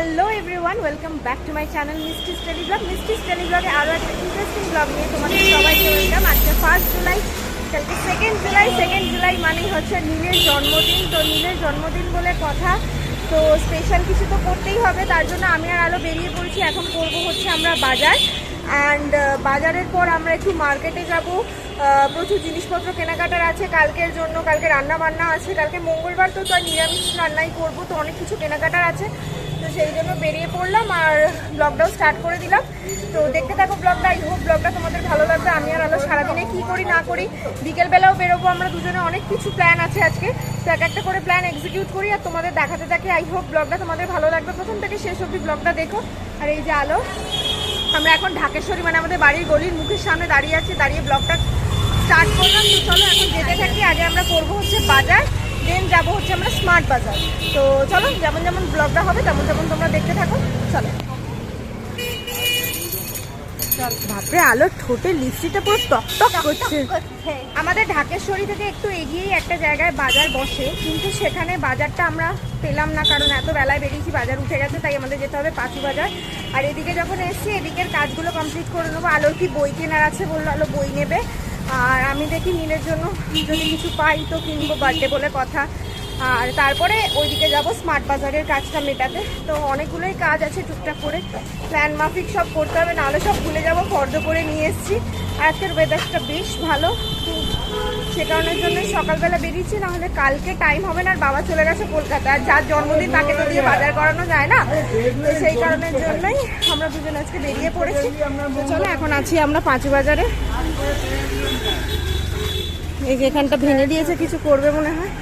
Hello everyone welcome back to my channel Misti study blog Misti study ব্লগে আরও একটা interesting blog নিয়ে তোমাদের সবাইকে ওয়েলকাম আজকে ফার্স্ট জুলাই কালকে সেকেন্ড জুলাই সেকেন্ড জুলাই মানেই হচ্ছে নীলের জন্মদিন। তো নীলের জন্মদিন বলে কথা। তো স্পেশাল কিছু তো করতেই হবে, তার জন্য আমি আর আলো বেরিয়ে পড়েছি। এখন করব হচ্ছে আমরা বাজার। অ্যান্ড বাজারের পর আমরা একটু মার্কেটে যাব। প্রচুর জিনিসপত্র কেনাকাটার আছে কালকের জন্য, কালকে রান্না বান্না আছে, কালকে মঙ্গলবার তো তো নিরামিষ রান্নাই করব, তো অনেক কিছু কেনাকাটার আছে। তো সেই জন্য বেরিয়ে পড়লাম আর ব্লগটাও স্টার্ট করে দিলাম। তো দেখতে থাকো ব্লগটা আই হোপ ব্লগটা তোমাদের ভালো লাগবে। আমি আর আলো সারাদিনে কী করি, না করি, বিকেলবেলাও বেরোবো। আমরা দুজনে অনেক কিছু প্ল্যান আছে আজকে। তো এক একটা করে প্ল্যান এক্সিকিউট করি আর তোমাদের দেখাতে থাকি। আই হোপ ব্লগটা তোমাদের ভালো লাগবে। প্রথম থেকে শেষ অবধি ব্লগটা দেখো। আর এই যে আলো, আমরা এখন ঢাকেশ্বরী মানে আমাদের বাড়ির গলির মুখের সামনে দাঁড়িয়ে আছি, দাঁড়িয়ে ব্লগটা স্টার্ট করলাম। তো চলো এখন যেতে থাকি। আগে আমরা করব হচ্ছে বাজার। দেন যাব হচ্ছে আমরা স্মার্ট বাজার তো চলো যেমন যেমন ব্লগটা হবে তেমন তেমন তোমরা দেখতে থাকো। চলো। চল বাপরে আলোর ঠোঁটে লিপস্টিকটা পুরো টক টক করছে। আমাদের ঢাকেশ্বরী থেকে একটু এগিয়েই একটা জায়গায় বাজার বসে কিন্তু সেখানে বাজারটা আমরা পেলাম না কারণ এত বেলায় বেরিয়েছি বাজার উঠে গেছে তাই আমাদের যেতে হবে পাঁচু বাজার। আর এদিকে যখন এসছি এদিকের কাজগুলো কমপ্লিট করে নেব। আলোর কি বই কেনার আছে বলল? আলো বই নেবে। আর আমি দেখি নীলের জন্য যদি কিছু পাই তো কিনবো বার্থডে বলে কথা। আর তারপরে ওইদিকে যাব স্মার্ট বাজারের কাজটা মেটাতে। তো অনেকগুলোই কাজ আছে টুকটাক করে। প্ল্যান মাফিক সব করতে হবে, নাহলে সব ভুলে যাব, ফর্দ করে নিয়ে এসেছি। আজকের ওয়েদারটা বেশ ভালো। সে কারণের জন্য সকালবেলা বেরিয়েছি, নাহলে কালকে টাইম হবে না, আর বাবা চলে গেছে কলকাতা। আর যার জন্মদিন তাকে তো দিয়ে বাজার করানো যায় না। তো সেই কারণের জন্যই আমরা দুজন আজকে বেরিয়ে পড়েছি। তো চলো, এখন আছি আমরা পাঁচু বাজারে। এই যে এখানটা ভেঙে দিয়েছে, কিছু করবে মনে হয়।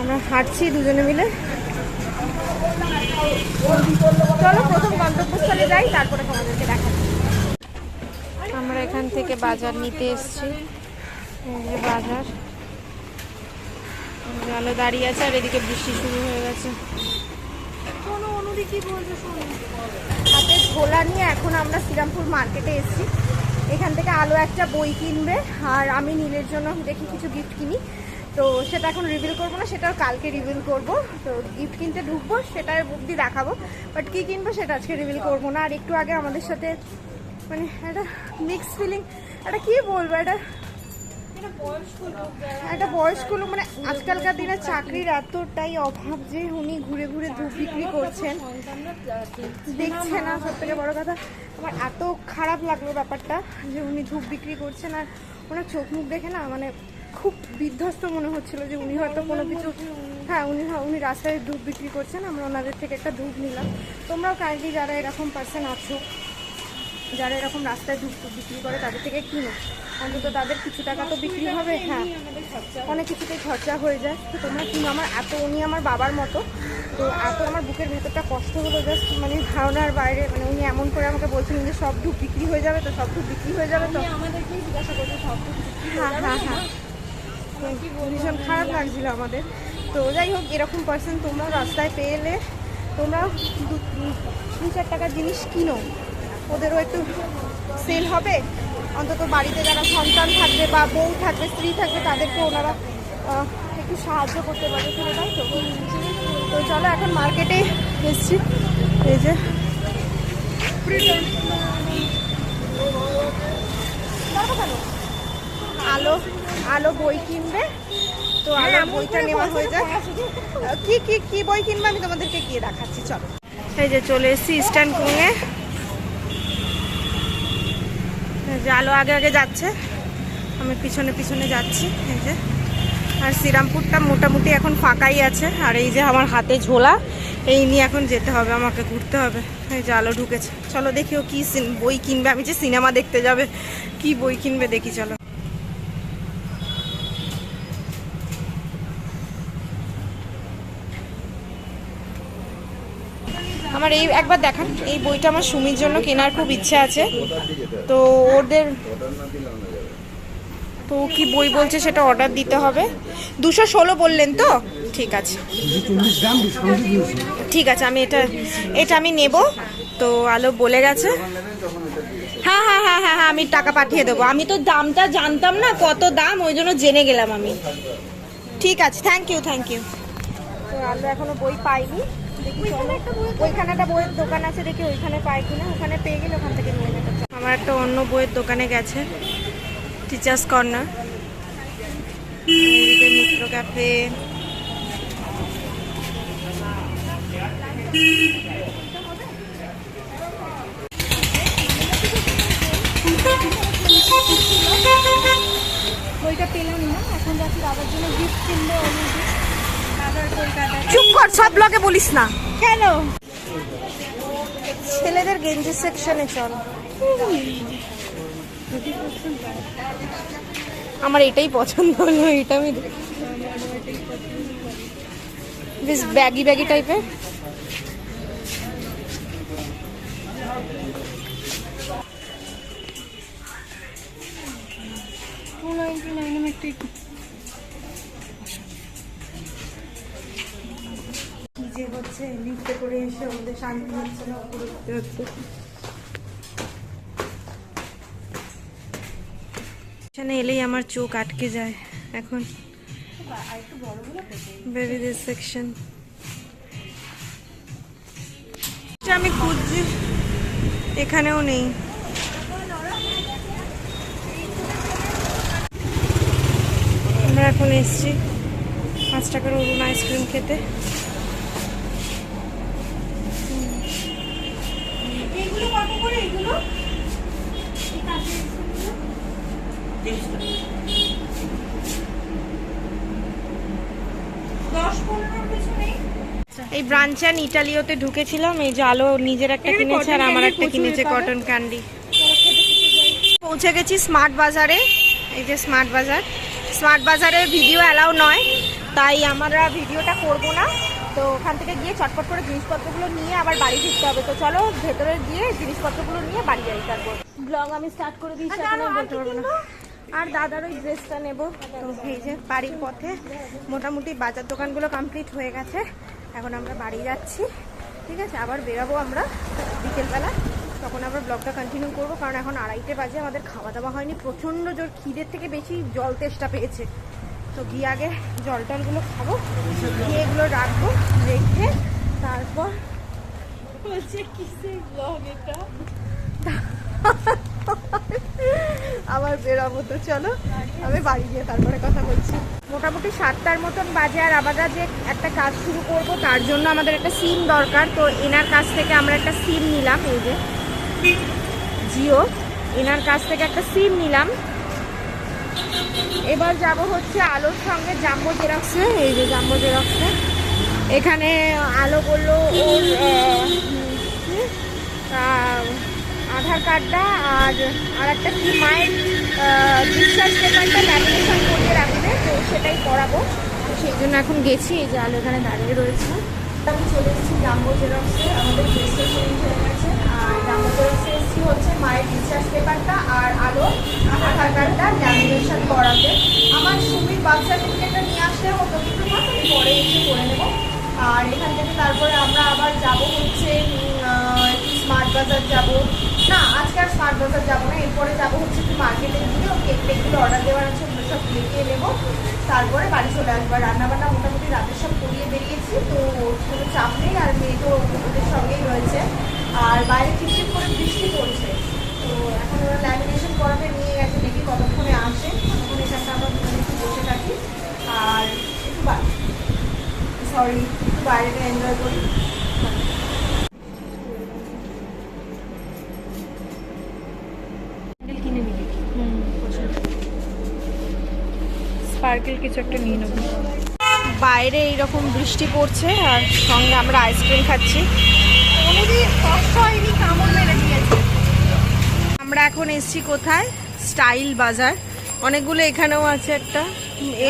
আমরা হাঁটছি দুজনে মিলে। চলো, প্রথম গন্তব্যস্থলে যাই, তারপরে তোমাদেরকে দেখাচ্ছি আমরা এখান থেকে বাজার নিতে এসেছি। বাজার। আলো দাঁড়িয়ে আছে আর এদিকে বৃষ্টি শুরু হয়ে গেছে। হাতে ঝোলা নিয়ে এখন আমরা শ্রীরামপুর মার্কেটে এসেছি। এখান থেকে আলো একটা বই কিনবে আর আমি নীলের জন্য দেখি কিছু গিফট কিনি। তো সেটা এখন রিভিল করব না, সেটাও কালকে রিভিল করব। তো গিফট কিনতে ঢুকবো সেটা অবধি দেখাবো। বাট কী কিনবো সেটা আজকে রিভিল করব না। আর একটু আগে আমাদের সাথে মানে একটা মিক্স ফিলিং একটা কী বলব এটা একটা বয়স্ক লোক মানে আজকালকার দিনে চাকরির এতটাই অভাব যে উনি ঘুরে ঘুরে ধূপ বিক্রি করছেন। দেখছে না, সব থেকে বড় কথা, আমার এত খারাপ লাগল ব্যাপারটা যে উনি ধূপ বিক্রি করছেন আর ওনার চোখ মুখ দেখে না মানে খুব বিধ্বস্ত মনে হচ্ছিল যে উনি হয়তো কোনো কিছু হ্যাঁ উনি উনি রাস্তায় ধূপ বিক্রি করছেন, আমরা ওনাদের থেকে একটা ধূপ নিলাম। তোমরাও কাইন্ডলি যারা এরকম পার্সন আছো যারা এরকম রাস্তায় ধূপ বিক্রি করে তাদের থেকে কিনো। অন্তত তাদের কিছু টাকা তো বিক্রি হবে হ্যাঁ। অনেক কিছুতেই খরচা হয়ে যায়। তো তোমরা কিনো আমার এত উনি আমার বাবার মতো। তো এত আমার বুকের ভেতরটা কষ্ট হলো জাস্ট মানে ধারণার বাইরে মানে উনি এমন করে আমাকে বলছিলেন যে সব ধূপ বিক্রি হয়ে যাবে তো সব ধূপ বিক্রি হয়ে যাবে তো। আমাদেরকেই জিজ্ঞাসা করছে সব হ্যাঁ হ্যাঁ হ্যাঁ ভীষণ খারাপ লাগছিল আমাদের। তো যাই হোক এরকম পার্সন তোমরা রাস্তায় পেলে তোমরা দু- দু চার টাকার জিনিস কিনো। ওদেরও একটু সেল হবে। অন্তত বাড়িতে যারা সন্তান থাকবে বা বউ থাকবে স্ত্রী থাকবে তাদেরকে ওনারা একটু সাহায্য করতে পারে কিনে তাই তো? তো চলো এখন মার্কেটে এসছি। এই যে আলো আলো বই কিনবে। তো আলো বইটা নেওয়া হয়ে যায়। কি কি কি বই কিনবে আমি তোমাদেরকে গিয়ে দেখাচ্ছি চলো। এই যে চলে এসেছি ইস্টার্ন কুঙে যে আলো আগে আগে যাচ্ছে। আমি পিছনে পিছনে যাচ্ছি, এই যে। আর শ্রীরামপুরটা মোটামুটি এখন ফাঁকাই আছে। আর এই যে আমার হাতে ঝোলা, এই নিয়ে এখন যেতে হবে, আমাকে ঘুরতে হবে। এই যে আলো ঢুকেছে। চলো দেখি ও কী বই কিনবে। আমি যে সিনেমা দেখতে যাবে, কি বই কিনবে দেখি, চলো। আমার এই, একবার দেখান, এই বইটা আমার সুমির জন্য কেনার খুব ইচ্ছে আছে। তো ওদের, তো কি বই বলছে সেটা অর্ডার দিতে হবে। দুশো ষোলো বললেন তো? ঠিক আছে। ঠিক আছে, আমি এটা এটা আমি নেব। তো আলো বলে গেছে। হ্যাঁ হ্যাঁ হ্যাঁ হ্যাঁ হ্যাঁ আমি টাকা পাঠিয়ে দেবো। আমি তো দামটা জানতাম না কত দাম, ওই জন্য জেনে গেলাম আমি। ঠিক আছে থ্যাংক ইউ থ্যাংক ইউ তো আলো এখনও বই পাইনি। ওইখানে একটা বইয়ের দোকান আছে দেখি ওইখানে পাই কিনা। ওখানে পেয়ে গেলে ওখান থেকে নিয়ে আমার একটা অন্য বইয়ের দোকানে গেছে টিচার্স কর্নার মিত্র ক্যাফে বইটা পেলাম না এখন যাচ্ছি দাদার জন্য গিফট কিনবো কলকাতা চুপ কর সব ব্লগে বলিস না। কেন? ছেলেদের গেঞ্জি সেকশনে চল। আমার এটাই পছন্দ হলো এটা আমি বেশ ব্যাগি ব্যাগি টাইপের টু নাইনটি নাইন আমি একটু হচ্ছে লিফটে করে এসে ওদের শান্তি হচ্ছে না উঠতে হচ্ছে এখানে এলেই আমার চোখ আটকে যায়, এখন। বেবিদের সেকশন আমি খুঁজছি। এখানেও নেই। আমরা এখন এসছি পাঁচ টাকার অরুণ আইসক্রিম খেতে এইগুলো কত করে এইগুলো দশ পনেরোর কিছু নেই এই ব্রাঞ্চে আর ইটালিওতে ঢুকেছিলাম এই যে আলো নিজের একটা কিনেছে আর আমার একটা কিনেছে কটন ক্যান্ডি পৌঁছে গেছি স্মার্ট বাজারে এই যে স্মার্ট বাজার। স্মার্ট বাজারে ভিডিও অ্যালাউ নয় তাই আমরা ভিডিওটা করব না। তো ওখান থেকে গিয়ে চটপট করে জিনিসপত্রগুলো নিয়ে আবার বাড়ি ফিরতে হবে। তো চলো ভেতরে গিয়ে জিনিসপত্রগুলো নিয়ে বাড়ি যাই তারপর। ব্লগ আমি স্টার্ট করে দিয়েছি এখন আর বলতে পারব না। আর দাদার ওই ড্রেসটা নেব। তো এই যে বাড়ির পথে মোটামুটি বাজার দোকানগুলো কমপ্লিট হয়ে গেছে। এখন আমরা বাড়ি যাচ্ছি, ঠিক আছে? আবার বেরাবো আমরা বিকেলবেলা। তখন আমরা ব্লগটা কন্টিনিউ করব, কারণ এখন আড়াইটে বাজে, আমাদের খাওয়া দাওয়া হয়নি। প্রচণ্ড জোর খিদের থেকে বেশি জল তেষ্টা পেয়েছে। তো গিয়ে আগে জল টলগুলো খাব, গিয়ে এগুলো রাখব, রেখে তারপর বলছে, কিসের ব্লগ এটা? আবার তো চলো আমি বাড়ি গিয়ে তারপরে কথা বলছি। মোটামুটি সাতটার মতন বাজে আর আবার যে একটা কাজ শুরু করব, তার জন্য আমাদের একটা সিম দরকার। তো এনার কাছ থেকে আমরা একটা সিম নিলাম, এই যে জিও। এনার কাছ থেকে একটা সিম নিলাম। এবার যাব হচ্ছে আলোর সঙ্গে জাম্বো জেরক্সে এই যে জাম্বো জেরক্সে এখানে আলো বলল আধার কার্ডটা আর আর একটা কি মায়ের ডিসচার্জ পেপারটা ল্যামিনেশন করিয়ে রাখবে, তো সেটাই করাবো। তো সেই জন্য এখন গেছি, এই যে আলো এখানে দাঁড়িয়ে রয়েছে। আমি চলে এসেছি জাম্বো জেরক্সে আমাদের রেজিস্ট্রেশন হয়ে গেছে। আর জাম্বো জেরক্সে এসেছি হচ্ছে মায়ের ডিসচার্জ পেপারটা আর আলো আধার কার্ডটা ল্যামিনেশন করাতে। আমার সুমির বার্থ সার্টিফিকেটটা নিয়ে আসলে হতো কিন্তু আমি পরে এসে করে নেব। আর এখান থেকে তারপরে আমরা আবার যাব হচ্ছে স্মার্ট বাজার যাব। না, আজকে আর স্মার্ট বাজার যাব না, এরপরে যাব হচ্ছে একটু মার্কেটে গিয়ে ও কেক টেকগুলো অর্ডার দেওয়ার আছে, ওগুলো সব লিখিয়ে নেব। তারপরে বাড়ি চলে আসব। আর রান্নাবান্না মোটামুটি রাতের সব করিয়ে বেরিয়েছি, তো কোনো চাপ নেই, আর মেয়ে তো ওদের সঙ্গেই রয়েছে। আর বাইরে টিপটিপ করে বৃষ্টি পড়ছে, তো এখন ওরা ল্যামিনেশন করাতে নিয়ে গেছে, দেখি কতক্ষণে আসে। তখন এখানটা আমরা একটু বসে থাকি। আর একটু সরি একটু বাইরেটা এনজয় করি কিনে নিবি স্পার্কেল কিছু একটা নিয়ে নেব। বাইরে এইরকম বৃষ্টি পড়ছে আর সঙ্গে আমরা আইসক্রিম খাচ্ছি। আমরা এখন এসছি কোথায়? স্টাইল বাজার। অনেকগুলো এখানেও আছে একটা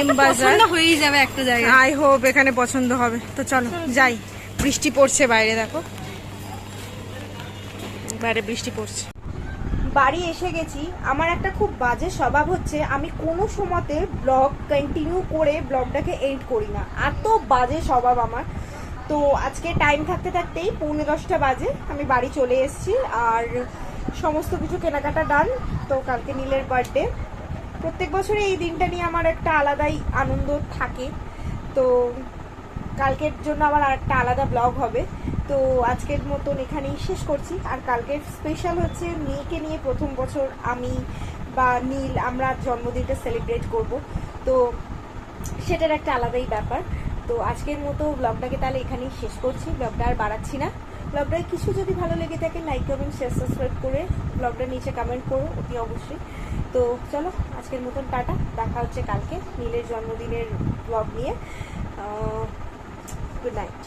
এম বাজার। হয়েই যাবে একটা জায়গায়। আই হোপ এখানে পছন্দ হবে। তো চলো। যাই। বৃষ্টি পড়ছে বাইরে দেখো। বাইরে বৃষ্টি পড়ছে। বাড়ি এসে গেছি, আমার একটা খুব বাজে স্বভাব হচ্ছে, আমি কোনো সময়তে ব্লগ কন্টিনিউ করে ব্লগটাকে এন্ড করি না। এত বাজে স্বভাব আমার। তো আজকে টাইম থাকতে থাকতেই পৌনে দশটা বাজে, আমি বাড়ি চলে এসেছি, আর সমস্ত কিছু কেনাকাটা ডান তো কালকে নীলের বার্থডে প্রত্যেক বছরে এই দিনটা নিয়ে আমার একটা আলাদাই আনন্দ থাকে। তো কালকের জন্য আবার আরেকটা আলাদা ব্লগ হবে। তো আজকের মতন এখানেই শেষ করছি। আর কালকের স্পেশাল হচ্ছে মেয়েকে নিয়ে প্রথম বছর আমি বা নীল আমরা জন্মদিনটা সেলিব্রেট করব। তো সেটার একটা আলাদাই ব্যাপার। তো আজকের মতো ব্লগটাকে তাহলে এখানেই শেষ করছি। ব্লগটা আর বাড়াচ্ছি না। ব্লগটায় কিছু যদি ভালো লেগে থাকে লাইক কমেন্ট শেয়ার সাবস্ক্রাইব করে ব্লগটার নিচে কমেন্ট করো, অতি অবশ্যই। তো চলো, আজকের মতন টাটা। দেখা হচ্ছে কালকে নীলের জন্মদিনের ব্লগ নিয়ে। Good night